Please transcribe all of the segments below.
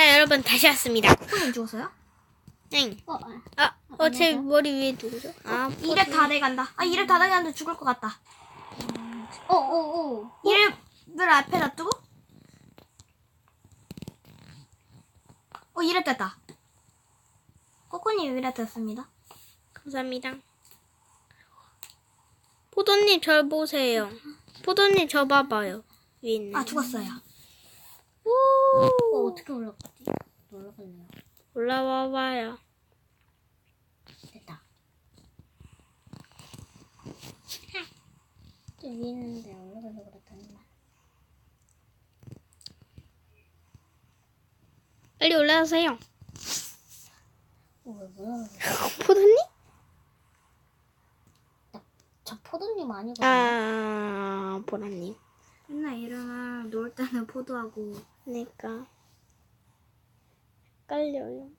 자, 여러분 다시 왔습니다. 손이 죽었어요? 땡. 어, 아, 아, 어, 제 머리 위에 누구죠? 아, 이랩 다 돼간다. 아 이랩 다 돼가는데 죽을 것 같다. 어, 어, 어. 이랩을 앞에 놔두고. 어 이랩 됐다. 코코님 이랩 됐습니다. 감사합니다. 포도님 절 보세요. 포도님 저 봐봐요. 위에 있는. 아 죽었어요. 어, 어떻게 올라갔지? 올라갔네요. 올라와 봐요. 됐다. 저 위에 있는데 올라가려고 그랬더니만. 빨리 올라오세요. 어, 왜? 포도님? 저 포도님 아니거든요. 아, 보라님. 맨날 이름을 놓을 때는 포도하고 그러니까. 헷갈려요.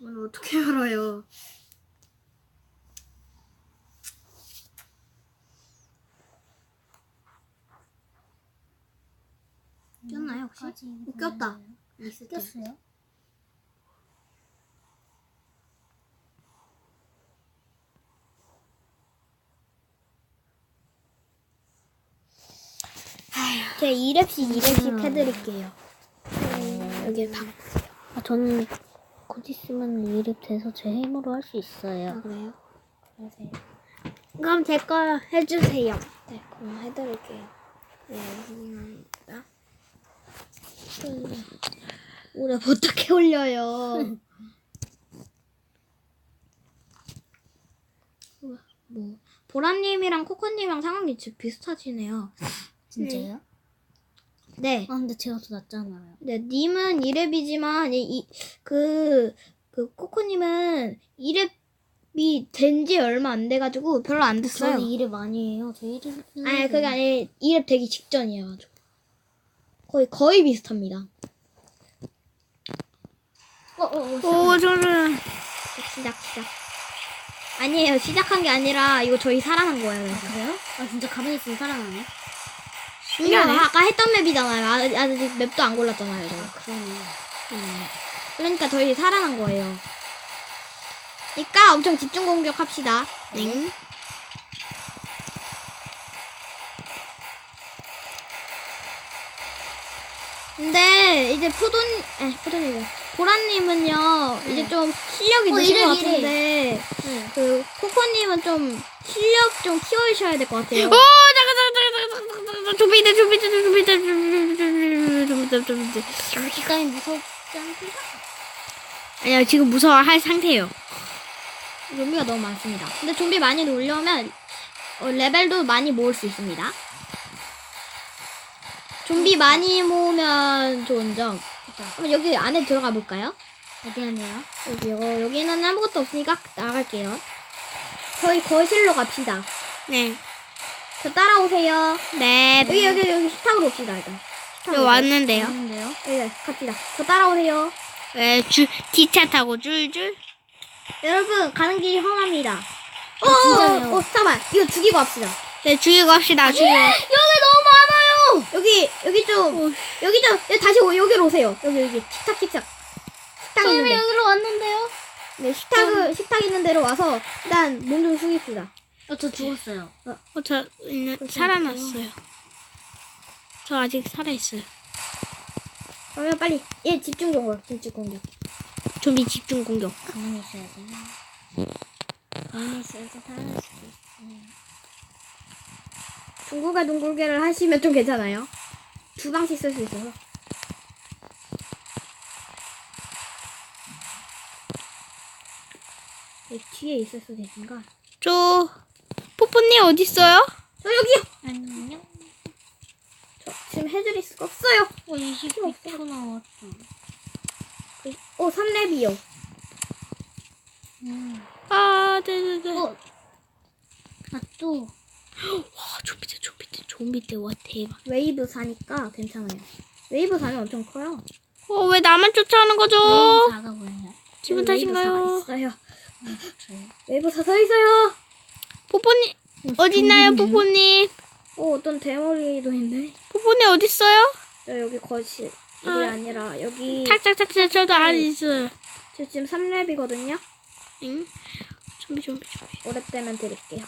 문 어떻게 열어요? 꼈나요 혹시? 꼈다. 있을 때. 꼈어요? 제가 2랩씩 2랩씩 해드릴게요. 여기 방. 아, 저는 곧 있으면 이립 돼서 제 힘으로 할 수 있어요. 그래요? 그러세요. 그럼 제 거 해주세요. 네, 그럼 해드릴게요. 네, 감사합니다. 오래 어떻게 올려요? 뭐 보라님이랑 코코님이랑 상황이 지- 비슷하시네요. 진짜요? 네. 아, 근데 제가 더 낫잖아요. 네, 님은 2랩이지만, 이, 그, 그, 코코님은 2랩이 된 지 얼마 안 돼가지고 별로 안 됐어요. 저는 이립 아니에요. 저 이립. 아니, 그게 아니, 2랩 되기 직전이어가지고. 거의, 거의 비슷합니다. 어, 어, 어. 오, 저는. 시작, 시작. 아니에요. 시작한 게 아니라, 이거 저희 살아난 거예요. 그래서. 그래요? 아, 진짜 가만히 있으면 살아나네. 이거 신기하네. 아까 했던 맵이잖아요. 아직, 아직 맵도 안 골랐잖아요. 저희. 그러네. 음. 그러니까 저희 살아난 거예요. 그러니까 엄청 집중 공격합시다. 네. 근데 이제 포돈, 에 포돈이고 보라님은요 이제 좀 실력이 어, 느신 이래, 것 이래. 같은데 네. 그 코코님은 좀 실력 좀 키워주셔야 될 것 같아요. 오, 좀비 있다, 좀비 있다, 좀비 있다, 좀비 있다, 좀비 있다, 좀비 있다. 기까지 무섭지 않구나. 아니요, 지금 무서워할 상태예요. 좀비가 너무 많습니다. 근데 좀비 많이 놀려면 어, 레벨도 많이 모을 수 있습니다. 좀비 많이 모으면 좋은 점. 그럼 여기 안에 들어가 볼까요? 어디 아니에요? 여기 요 여기는 아무것도 없으니까 나갈게요. 저희 거실로 갑시다. 네. 저 따라오세요. 네. 여기 여기 여기 식탁으로 옵시다 일단. 저 왔는데요. 없는데요? 여기 갑시다. 저 따라오세요. 왜, 줄, 기차 타고 줄줄? 여러분 가는 길이 험합니다. 어, 진짜요? 어, 어, 잠깐만. 이거 죽이고 합시다. 네, 죽이고 합시다, 죽이고. 여기 너무 많아요. 여기 여기 좀 여기 좀 여기 다시 오- 여기로 오세요. 여기 여기 식탁 식탁. 식탁 있는 저희 데. 여기로 왔는데요? 네, 식탁 식탁 있는 데로 와서 일단 몸 좀 숙입시다. 어, 저 죽었어요. 어, 저, 있는, 살아났어요. 저 아직 살아있어요. 그러면 빨리 얘 집중 공격 집중 공격. 좀비 집중 공격. 가만히 있어야 돼. 가만히 있어야지 살아날 있어. 둥글게를 하시면 좀 괜찮아요. 두 방씩 쓸 수 있어서. 뒤에 있을 수도 있으니까. 저, 뽀뽀님 어딨어요? 저 여기요. 안녕. 저 지금 해드릴 수가 없어요. 어, 20초 나왔어. 어, 3렙이요. 음. 아, 네네네. 어. 아, 또. 와, 좀비 때, 좀비 때, 좀비 때, 와, 대박. 웨이브 사니까 괜찮아요. 웨이브 사면 엄청 커요. 어, 왜 나만 쫓아오는 거죠? 어? 작아 보여요. 기분 웨이브 탓인가요? 사가 있어요. 저요? 웨이브 사서 있어요. 뽀뽀님, 어딨나요, 뽀뽀님? 어, 어떤 대머리도 있네. 뽀뽀니 어딨어요? 저 여기 거실. 여기 아. 아. 니라 여기 탁탁탁탁 저도 안에 있어요. 저 지금 3렙이거든요. 응? 준비 준비 준비. 오랩되면 드릴게요.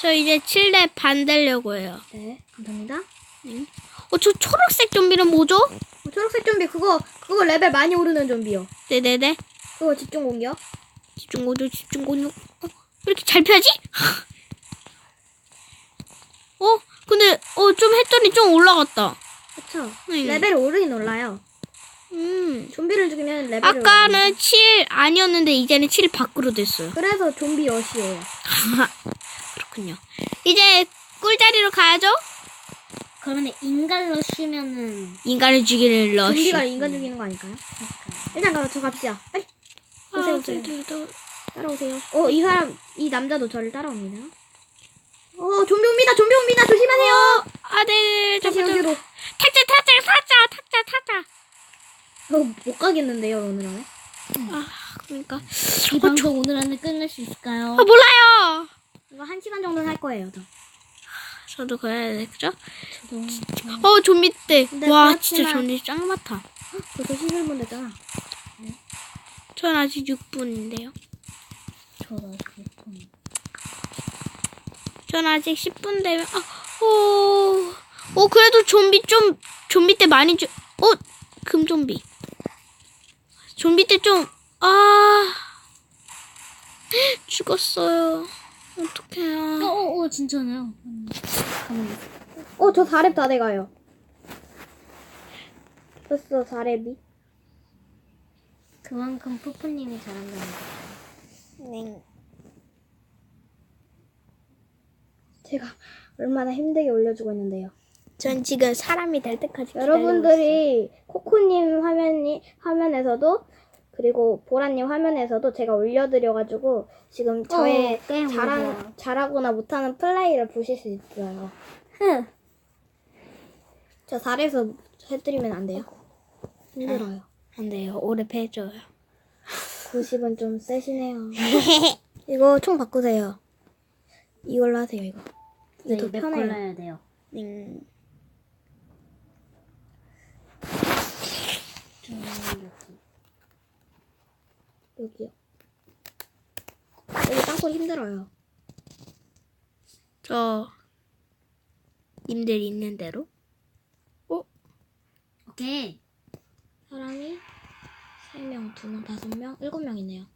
저 이제 7렙 반 되려고 해요. 네, 감사합니다. 응? 어, 저 초록색 좀비는 뭐죠? 어, 초록색 좀비 그거 그거 레벨 많이 오르는 좀비요. 네네네. 그거 집중 공격. 집중 공격 집중 공격. 어, 왜 이렇게 잘 펴지? 어? 근데 어 좀 했더니 좀 올라갔다. 그쵸? 네. 레벨 오르긴 올라요. 음. 좀비를 죽이면 레벨이 아까는 7 아니었는데 이제는 7 밖으로 됐어요. 그래서 좀비 여시예요. 그렇군요. 이제 꿀자리로 가야죠? 그러면 인간 러쉬면은 인간을 죽이는 러쉬. 좀비가 인간 죽이는 거 아닐까요? 일단 가서 저 갑시다. 빨리 오세요, 아, 오세요. 네. 따라오세요. 어, 이 사람, 이 남자도 저를 따라옵니다. 어, 좀비 옵니다, 좀비 옵니다. 조심하세요. 아, 네, 다시 저거 여기로. 탁자, 탁자, 탁자, 탁자, 탁자. 어, 못 가겠는데요, 오늘 안에. 아, 그러니까. 이 방송 오늘 안에 끝낼 수 있을까요? 아, 몰라요. 이거 한 시간 정도는 할 거예요, 저. 저도 그죠? 저도 어, 좀비 때. 와, 그렇지만- 진짜 좀비 짱 많다. 벌써 11분 됐잖아. 전 아직 6분인데요. 저도 그렇군. 전 아직 10분 되면, 아, 오, 오, 그래도 좀비 좀, 좀비 때 많이 주, 어, 금 좀비. 좀비 때 좀, 아, 죽었어요. 어, 어떡해요. 어, 어 진짜네요. 음, 가만히 있어. 어, 저 4렙 다 돼가요. 벌써 4렙이? 그만큼 푸푸님이 잘한다는 거. 네. 제가 얼마나 힘들게 올려주고 있는데요. 전 지금 사람이 될 때까지 여러분들이 코코님 화면이 화면에서도 그리고 보라님 화면에서도 제가 올려드려가지고 지금 저의 어, 잘한. 잘하거나 못하는 플레이를 보실 수 있어요. 저 4에서 해드리면 안 돼요? 힘들어요. 안 돼요. 오래 패줘요. 90은 좀 세시네요. 이거 총 바꾸세요. 이걸로 하세요, 이거. 이게 네, 더맵 편해요. 골라야 돼요. 음. 좀 여기요. 여기 땅굴 힘들어요. 저 님들 있는 대로. 오케이. 사람이 3명, 2명, 5명, 7명이네요.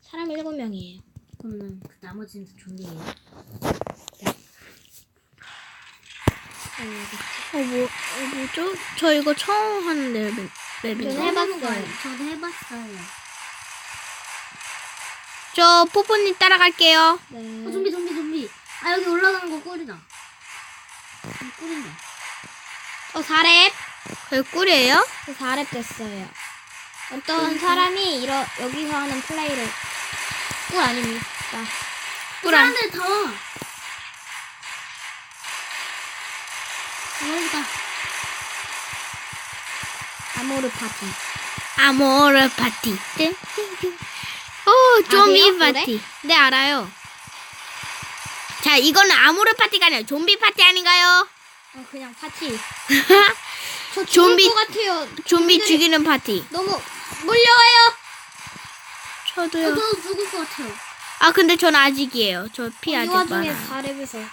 사람이 7명이에요. 그러면 그 나머지는 다 좀비예요. 어, 뭐, 어, 뭐죠? 저 이거 처음 하는 맵, 맵인데. 저는 해봤어요. 저도 해봤어요. 저 뽀뽀님 따라갈게요. 네. 어, 좀비, 좀비, 좀비. 아, 여기 올라가는 거 꿀이다. 여기 꿀이네. 어, 4렙? 그게 꿀이에요? 4렙 됐어요. 어떤 사람이 이러, 여기서 하는 플레이를 꿀 아닙니다. 꿀 안. 사람들 더. 여기다. 아모르 파티. 아모르 파티. 땡. 오, 좀비 아세요? 파티. 네, 알아요. 자, 이거는 아모르 파티가 아니라 좀비 파티 아닌가요? 어, 그냥 파티. 저 좀비- 좀비 것 같아요. 좀비 좀비들이 죽이는 파티. 너무 물려와요. 저도요. 저도 죽을 것 같아요. 아, 근데 전 아직이에요. 저 피 이 아직 와중에 많아요. 4렙에서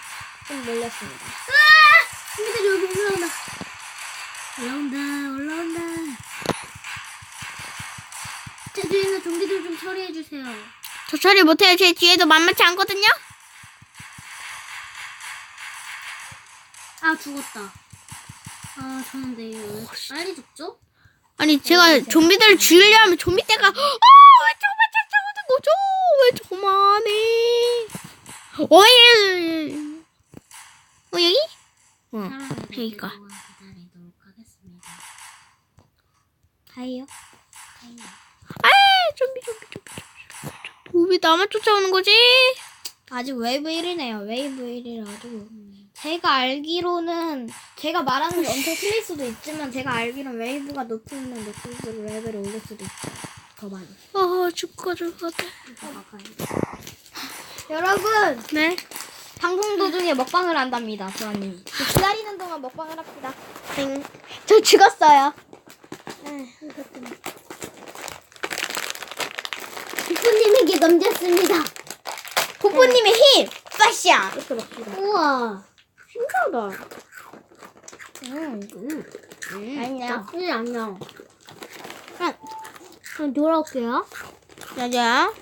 좀 물렸습니다. 좀비들 여기 올라온다. 올라온다, 올라온다. 제 뒤에 있는 좀비들 좀 처리해주세요. 저 처리 못해요. 제 뒤에도 만만치 않거든요? 아, 죽었다. 아, 저는 왜 이렇게 빨리 죽죠? 아니, 제가 좀비들을 죽이려면 좀비 때가, 아, 왜 저만 찾아오는 거죠? 왜 저만해? 어이! 어, 여기? 어, 사람을 그러니까. 동안 기다리도록 하겠습니다. 하이요. 아, 좀비, 좀비, 좀비, 좀비. 왜 나만 쫓아오는 거지? 아직 웨이브 1이네요. 웨이브 1이라 가지고 제가 알기로는 제가 말하는 게 엄청 틀릴 수도 있지만 제가 알기로는 웨이브가 높으면 높을수록 레벨을 올릴 수도 있어요. 더 많이. 어, 죽고 죽고. 여러분 네. 방송 도중에 먹방을 한답니다, 보아님. 기다리는 동안 먹방을 합시다. 땡. 저 죽었어요. 부모 님에게 넘겼습니다. 포포님의 힘! 빠샤! 이렇게 먹습니다. 우와. 신기하다. 음, 음. 아니야. 나쁘지. 그럼 돌아올게요. 자자.